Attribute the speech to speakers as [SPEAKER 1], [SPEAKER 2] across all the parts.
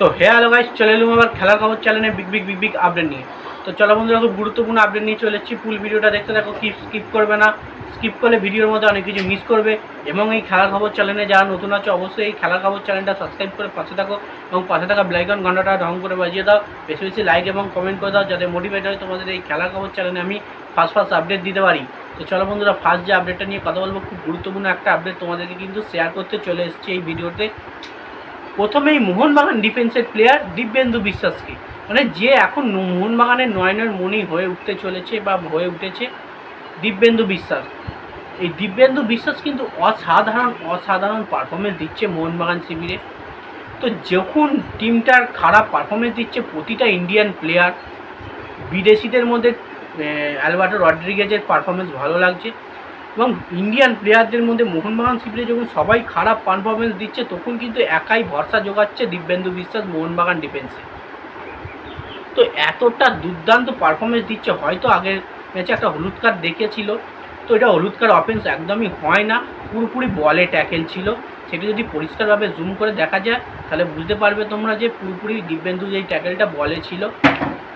[SPEAKER 1] তো হে hello guys, চলে এলুম আবার খেলার খবর চ্যানেলে big big big big update নিয়ে। তো চলো বন্ধুরা, খুব গুরুত্বপূর্ণ আপডেট নিয়ে চলে এসেছি। ফুল ভিডিওটা দেখতে থাকো কি স্কিপ করবে না। স্কিপ করলে ভিডিওর মধ্যে অনেক কিছু মিস করবে। এবং এই খেলার খবর চ্যানেলে যারা নতুন আছে, অবশ্যই এই খেলার খবর চ্যানেলটা সাবস্ক্রাইব করে পাশে থাকো এবং পাশে থাকা ব্লাইকন ঘন্টাটা ঢং করে বাজিয়ে দাও। বেশি বেশি লাইক এবং কমেন্ট করে দাও, যাতে মোটিভেট হয় তোমাদের এই খেলার খবর চ্যানেলে আমি ফার্স্ট ফার্স্ট আপডেট দিতে পারি। তো চলো বন্ধুরা ফার্স্ট যে আপডেটটা নিয়ে কথা বলব, খুব গুরুত্বপূর্ণ একটা আপডেট তোমাদেরকে কিন্তু শেয়ার করতে চলে এসেছি এই ভিডিওতে প্রথমেই মোহনবাগান ডিফেন্সের প্লেয়ার দিব্যেন্দু বিশ্বাসকে। মানে যে এখন মোহনবাগানের নয়নের মণি হয়ে উঠতে চলেছে বা হয়ে উঠেছে দিব্যেন্দু বিশ্বাস। এই দিব্যেন্দু বিশ্বাস কিন্তু অসাধারণ অসাধারণ পারফরমেন্স দিচ্ছে মোহনবাগান শিবিরে। তো যখন টিমটার খারাপ পারফরমেন্স দিচ্ছে প্রতিটা ইন্ডিয়ান প্লেয়ার বিদেশিদের মধ্যে অ্যালবার্টো রড্রিগেজের পারফরমেন্স ভালো লাগছে। এবং ইন্ডিয়ান প্লেয়ারদের মধ্যে মোহনবাগান শিবিরে যখন সবাই খারাপ পারফরমেন্স দিচ্ছে, তখন কিন্তু একাই ভরসা যোগাচ্ছে দিব্যেন্দু বিশ্বাস মোহনবাগান ডিফেন্সে তো এতটা দুর্দান্ত পারফরমেন্স দিচ্ছে, হয়তো আগের ম্যাচে একটা হলুদ কার্ড দেখেছিল তো এটা হলুদ কার্ড অফেন্স একদমই হয় না, পুরোপুরি বলে ট্যাকেল ছিল। সেটা যদি পরিষ্কারভাবে জুম করে দেখা যায়, তাহলে বুঝতে পারবে তোমরা যে পুরোপুরি দিব্যেন্দু যেই ট্যাকেলটা বলে ছিল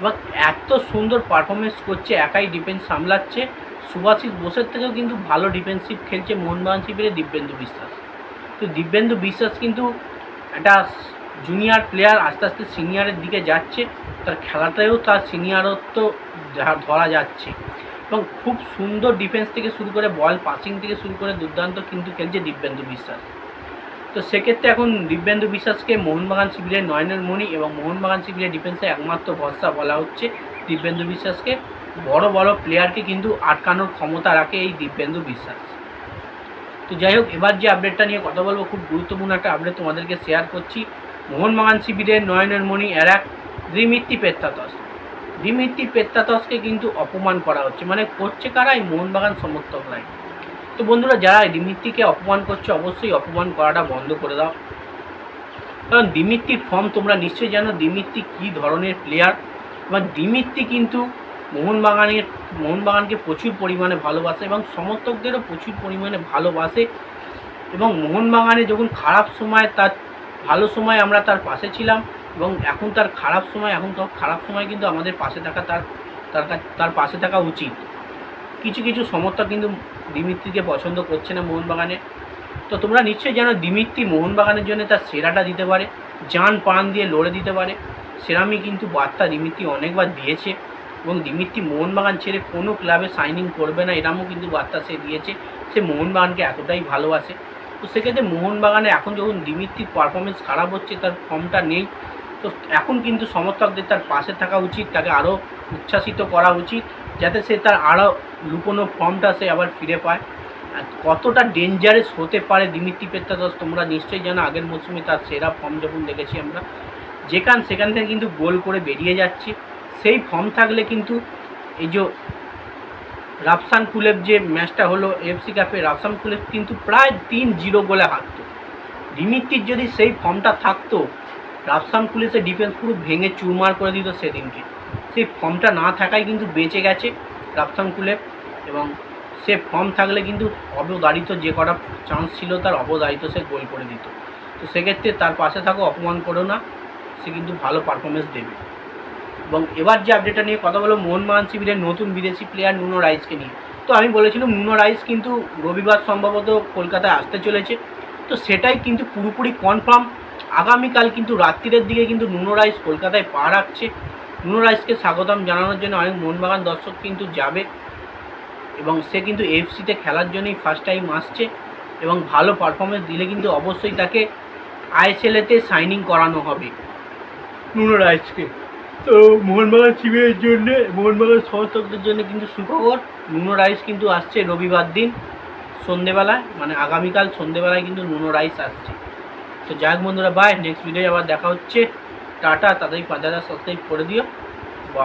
[SPEAKER 1] এবং এত সুন্দর পারফরমেন্স করছে, একাই ডিফেন্স সামলাচ্ছে। সুভাষিস বোসের থেকেও কিন্তু ভালো ডিফেন্সিভ খেলছে মোহনবাগান শিবিরে দিব্যেন্দু বিশ্বাস। তো দিব্যেন্দু বিশ্বাস কিন্তু একটা জুনিয়র প্লেয়ার আস্তে আস্তে সিনিয়রের দিকে যাচ্ছে। তার খেলাতেও তার সিনিয়রত্ব ধরা যাচ্ছে। এবং খুব সুন্দর ডিফেন্স থেকে শুরু করে বল পাসিং থেকে শুরু করে দুর্দান্ত কিন্তু খেলছে দিব্যেন্দু বিশ্বাস। তো সেক্ষেত্রে এখন দিব্যেন্দু বিশ্বাসকে মোহনবাগান শিবিরের নয়নের মণি এবং মোহনবাগান শিবিরের ডিফেন্সে একমাত্র ভরসা বলা হচ্ছে দিব্যেন্দু বিশ্বাসকে। বড় বড় প্লেয়ারকে কিন্তু আটকানোর ক্ষমতা রাখে এই দিব্যেন্দু বিশ্বাস। তো যাই হোক, এবার যে আপডেটটা নিয়ে কথা বলব, খুব গুরুত্বপূর্ণ একটা আপডেট তোমাদেরকে শেয়ার করছি। মোহনবাগান শিবিরের নয়নের মণি এর এক দ্বিমিত্তি পেত্তাতস। দ্বিমিত্তি পেত্তাতসকে কিন্তু অপমান করা হচ্ছে। মানে করছে কারাই? মোহনবাগান সমর্থকরাই তো বন্ধুরা, যারা দিমিত্রিকে অপমান করছে, অবশ্যই অপমান করাটা বন্ধ করে দাও। কারণ দিমিত্রির ফর্ম তোমরা নিশ্চয়ই জানো, দিমিত্রি কী ধরনের প্লেয়ার এবং দিমিত্রি কিন্তু মোহনবাগানের, মোহনবাগানকে প্রচুর পরিমাণে ভালোবাসে এবং সমর্থকদেরও প্রচুর পরিমাণে ভালোবাসে এবং মোহনবাগানে যখন খারাপ সময় তার, ভালো সময় আমরা তার পাশে ছিলাম এবং এখন তার খারাপ সময়, এখন তো খারাপ সময় কিন্তু আমাদের পাশে থাকা তার তার তার পাশে থাকা উচিত। কিছু কিছু সমর্থক কিন্তু দিমিত্রিকে পছন্দ করছে না মোহনবাগানে। তো তোমরা নিশ্চয়ই জানো দিমিত্রি মোহনবাগানের জন্য তার সেরাটা দিতে পারে, জান পান দিয়ে লড়ে দিতে পারে। সেরামই কিন্তু বার্তা দিমিত্রি অনেকবার দিয়েছে এবং দিমিত্রি মোহনবাগান ছেড়ে কোনো ক্লাবে সাইনিং করবে না, এরমও কিন্তু বার্তা সে দিয়েছে। সে মোহনবাগানকে এতটাই ভালোবাসে। তো সেক্ষেত্রে মোহনবাগানে এখন যখন দিমিত্রির পারফরমেন্স খারাপ হচ্ছে, তার ফর্মটা নেই। তো এখন কিন্তু সমর্থকদের তার পাশে থাকা উচিত, তাকে আরও উচ্ছ্বাসিত করা উচিত। যাতে সে তার আরও লুকোনো ফর্মটা সে আবার ফিরে পায়। কতটা ডেঞ্জারাস হতে পারে দিমিত্রি পেত্তাদস তোমরা নিশ্চয়ই জানো, আগের মৌসুমে তার সেরা ফর্ম যখন দেখেছি আমরা, যেখান সেখান থেকে কিন্তু গোল করে বেরিয়ে যাচ্ছে। সেই ফর্ম থাকলে কিন্তু এই যে রাফসান কুলেব যে ম্যাচটা হলো এফসি কাপে রাফসান কুলেব কিন্তু প্রায় তিন জিরো গোলে হারতো। দিমিত্রির যদি সেই ফর্মটা থাকতো, রাফসান কুলেসের ডিফেন্স পুরো ভেঙে চুরমার করে দিত সেদিনকে। সেই ফর্মটা না থাকায় কিন্তু বেঁচে গেছে রাফসান কুলেব এবং সে ফর্ম থাকলে কিন্তু অবদারিত যে কটা চান্স ছিল তার অবদারিত সে গোল করে দিত। তো সেক্ষেত্রে তার পাশে থাকো, অপমান করো না, সে কিন্তু ভালো পারফরমেন্স দেবে। এবং এবার যে আপডেটটা নিয়ে কথা বলো মোহনবাগান শিবিরের নতুন বিদেশি প্লেয়ার নুনো রাইসকে নিয়ে। তো আমি বলেছিলাম, নুনো রাইস কিন্তু রবিবার সম্ভবত কলকাতায় আসতে চলেছে। তো সেটাই কিন্তু পুরোপুরি কনফার্ম আগামীকাল কিন্তু রাত্রিরের দিকে কিন্তু নুনো রাইস কলকাতায় পা রাখছে। নুনো রাইসকে স্বাগতম জানানোর জন্য অনেক মোহনবাগান দর্শক কিন্তু যাবে এবং সে কিন্তু এফসিতে খেলার জন্যই ফার্স্ট টাইম আসছে এবং ভালো পারফরমেন্স দিলে কিন্তু অবশ্যই তাকে আইএসএলেতে সাইনিং করানো হবে। নুনো রাইসকে তো মোহনবাগান শিবিরের জন্য মোহনবাগান সমর্থকদের জন্য কিন্তু সুখবর। নুনো রাইস কিন্তু আসছে রবিবার দিন সন্ধেবেলায় মানে আগামীকাল সন্ধেবেলায় কিন্তু নুনো রাইস আসছে। তো যাই হোক বন্ধুরা বাই নেক্সট ভিডিও আবার দেখা হচ্ছে। টাটা তাদের পাঁচ হাজার সাবস্ক্রাইব করে দিও।